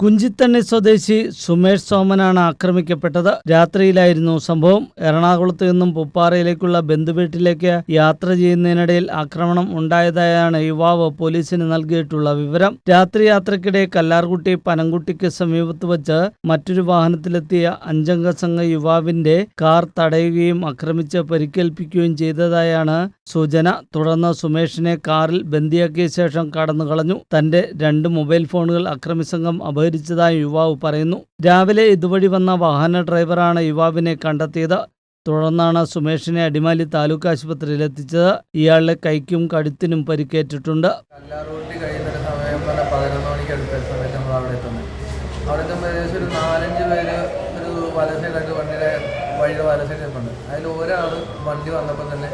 കുഞ്ചിത്തണ്ണി സ്വദേശി സുമേഷ് സോമനാണ് ആക്രമിക്കപ്പെട്ടത്. രാത്രിയിലായിരുന്നു സംഭവം. എറണാകുളത്ത് നിന്നും പുപ്പാറയിലേക്കുള്ള ബന്ധുവീട്ടിലേക്ക് യാത്ര ചെയ്യുന്നതിനിടയിൽ ആക്രമണം ഉണ്ടായതായാണ് യുവാവ് പോലീസിന് നൽകിയിട്ടുള്ള വിവരം. രാത്രി യാത്രക്കിടെ കല്ലാർകുട്ടി പനംകുട്ടിക്ക് സമീപത്ത് വച്ച് മറ്റൊരു വാഹനത്തിലെത്തിയ അഞ്ചംഗ സംഘ യുവാവിന്റെ കാർ തടയുകയും ആക്രമിച്ച് പരിക്കേൽപ്പിക്കുകയും ചെയ്തതായാണ് സൂചന. തുടർന്ന് സുമേഷിനെ കാറിൽ ബന്ദിയാക്കിയ ശേഷം കടന്നു കളഞ്ഞു തന്റെ രണ്ട് മൊബൈൽ ഫോണുകൾ അക്രമി സംഘം അപഹരിച്ചതായി യുവാവ് പറയുന്നു. രാവിലെ ഇതുവഴി വന്ന വാഹന ഡ്രൈവറാണ് യുവാവിനെ കണ്ടെത്തിയത്. തുടർന്നാണ് സുമേഷിനെ അടിമാലി താലൂക്ക് ആശുപത്രിയിൽ എത്തിച്ചത്. ഇയാളുടെ കൈക്കും കഴുത്തിനും പരിക്കേറ്റിട്ടുണ്ട്. അവിടെ ഏകദേശം ഒരു അതിൽ ഒരാൾ വണ്ടി വന്നപ്പോൾ തന്നെ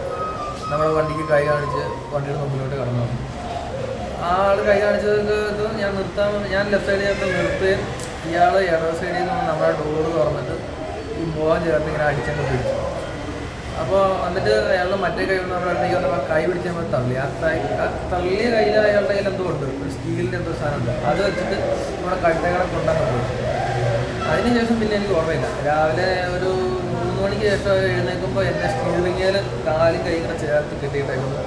നമ്മുടെ വണ്ടിക്ക് കൈ കാണിച്ച് വണ്ടിയുടെ മുമ്പിലോട്ട് കടന്നു ആ ആൾ കൈ കാണിച്ചത് ഇത്? ഞാൻ നിർത്താൻ ഞാൻ ലെഫ്റ്റ് സൈഡിൽ ചേർത്ത് നിർത്തുകയും ഇയാൾ ഇടത് സൈഡിൽ നിന്ന് നമ്മുടെ ഡോറ് തുറന്നിട്ട് ഈ മുഖം ചേർത്ത് ഇങ്ങനെ അടിച്ചൊക്കെ പിടിച്ചു. അപ്പോൾ എന്നിട്ട് അയാളുടെ മറ്റേ കൈ കൊണ്ട് നമ്മുടെ അടുത്തേക്ക് വന്നപ്പോൾ കൈ പിടിച്ച് നമ്മൾ തള്ളി. ആ കൈ ആ തള്ളിയ കയ്യിൽ അയാളുടെ കയ്യിൽ എന്തോ ഉണ്ട്. ഒരു സ്റ്റീലിന്റെ എന്തോ സാധനം അത് വെച്ചിട്ട് നമ്മുടെ കഴുത്തേകളെ കൊണ്ടാണ് പോയി അതിനുശേഷം പിന്നെ എനിക്ക് ഓർമ്മയില്ല. രാവിലെ ഒരു മൂന്ന് മണിക്ക് ശേഷം എഴുന്നേൽക്കുമ്പോൾ എന്റെ സ്റ്റീറിങ്ങിൽ കാലും കൈ ഇങ്ങനെ ചേർത്ത് കെട്ടിയിട്ടേക്കുന്നു.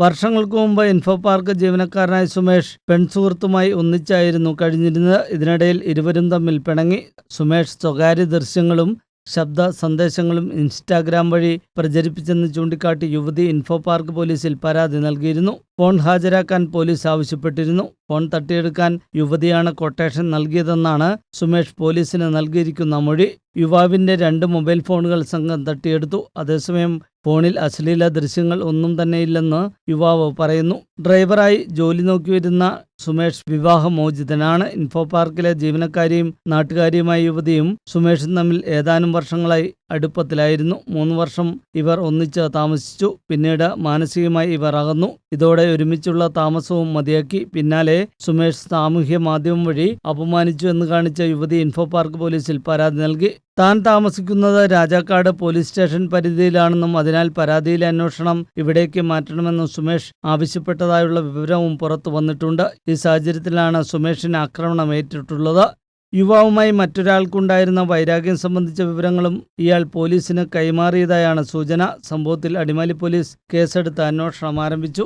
വർഷങ്ങൾക്ക് മുമ്പ് ഇൻഫോ പാർക്ക് ജീവനക്കാരനായ സുമേഷ് പെൺസുഹൃത്തുമായി ഒന്നിച്ചായിരുന്നു കഴിഞ്ഞിരുന്നത്. ഇതിനിടയിൽ ഇരുവരും തമ്മിൽ പിണങ്ങി. സുമേഷ് സ്വകാര്യ ദൃശ്യങ്ങളും ശബ്ദ സന്ദേശങ്ങളും ഇൻസ്റ്റാഗ്രാം വഴി പ്രചരിപ്പിച്ചെന്ന് ചൂണ്ടിക്കാട്ടി യുവതി ഇൻഫോ പാർക്ക് പോലീസിൽ പരാതി നൽകിയിരുന്നു. ഫോൺ ഹാജരാക്കാൻ പോലീസ് ആവശ്യപ്പെട്ടിരുന്നു. ഫോൺ തട്ടിയെടുക്കാൻ യുവതിയാണ് കൊട്ടേഷൻ നൽകിയതെന്നാണ് സുമേഷ് പോലീസിന് നൽകിയിരിക്കുന്ന മൊഴി. യുവാവിന്റെ രണ്ട് മൊബൈൽ ഫോണുകൾ സംഘം തട്ടിയെടുത്തു. അതേസമയം ഫോണിൽ അശ്ലീല ദൃശ്യങ്ങൾ ഒന്നും തന്നെയില്ലെന്ന് യുവാവ് പറയുന്നു. ഡ്രൈവറായി ജോലി നോക്കി വരുന്ന സുമേഷ് വിവാഹമോചിതനാണ്. ഇൻഫോ പാർക്കിലെ ജീവനക്കാരിയും നാട്ടുകാരിയുമായ യുവതിയും സുമേഷും തമ്മിൽ ഏതാനും വർഷങ്ങളായി അടുപ്പത്തിലായിരുന്നു. മൂന്ന് വർഷം ഇവർ ഒന്നിച്ച് താമസിച്ചു. പിന്നീട് മാനസികമായി ഇവർ അകന്നു. ഇതോടെ ഒരുമിച്ചുള്ള താമസവും മതിയാക്കി. പിന്നാലെ സുമേഷ് സാമൂഹ്യ മാധ്യമം വഴി അപമാനിച്ചു എന്ന് കാണിച്ച യുവതി ഇൻഫോ പാർക്ക് പോലീസിൽ പരാതി നൽകി. താൻ താമസിക്കുന്നത് രാജാക്കാട് പോലീസ് സ്റ്റേഷൻ പരിധിയിലാണെന്നും അതിനാൽ പരാതിയിലെ അന്വേഷണം ഇവിടേക്ക് മാറ്റണമെന്നും സുമേഷ് ആവശ്യപ്പെട്ടതായുള്ള വിവരവും പുറത്തു വന്നിട്ടുണ്ട്. ഈ സാഹചര്യത്തിലാണ് സുമേഷിന് ആക്രമണം ഏറ്റിട്ടുള്ളത്. യുവാവുമായി മറ്റൊരാൾക്കുണ്ടായിരുന്ന വൈരാഗ്യം സംബന്ധിച്ച വിവരങ്ങളും ഇയാൾ പോലീസിന് കൈമാറിയതായാണ് സൂചന. സംഭവത്തിൽ അടിമാലി പോലീസ് കേസെടുത്ത് അന്വേഷണം ആരംഭിച്ചു.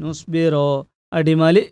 News bureau Adimali.